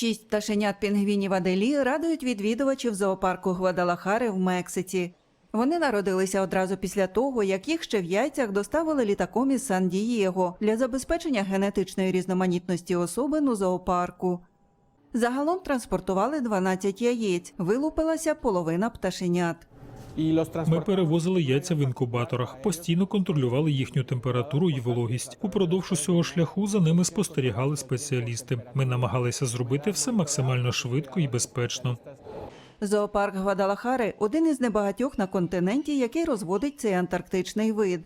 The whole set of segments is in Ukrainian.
Шість пташенят пінгвінів Аделі радують відвідувачів зоопарку Гвадалахари в Мексиці. Вони народилися одразу після того, як їх ще в яйцях доставили літаком із Сан-Дієго для забезпечення генетичної різноманітності особин у зоопарку. Загалом транспортували 12 яєць, вилупилася половина пташенят. Ми перевозили яйця в інкубаторах, постійно контролювали їхню температуру і вологість. Упродовж усього шляху за ними спостерігали спеціалісти. Ми намагалися зробити все максимально швидко і безпечно. Зоопарк Гвадалахари один із небагатьох на континенті, який розводить цей антарктичний вид.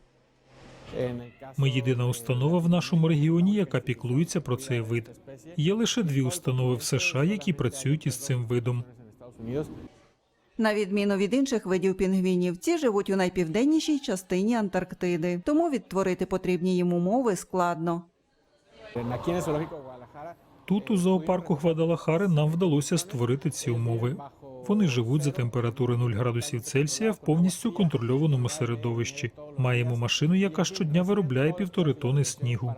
Ми єдина установа в нашому регіоні, яка піклується про цей вид. Є лише дві установи в США, які працюють із цим видом. На відміну від інших видів пінгвінів, ці живуть у найпівденнішій частині Антарктиди, тому відтворити потрібні їм умови складно. Тут, у зоопарку Гвадалахари, нам вдалося створити ці умови. Вони живуть за температури 0 градусів Цельсія в повністю контрольованому середовищі. Маємо машину, яка щодня виробляє півтори тони снігу.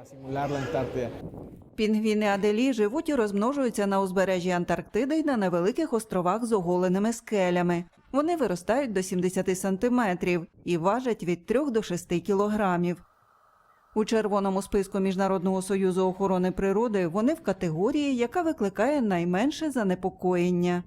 Пінгвіни Аделі живуть і розмножуються на узбережжі Антарктиди й на невеликих островах з оголеними скелями. Вони виростають до 70 сантиметрів і важать від 3 до 6 кілограмів. У червоному списку Міжнародного союзу охорони природи вони в категорії, яка викликає найменше занепокоєння.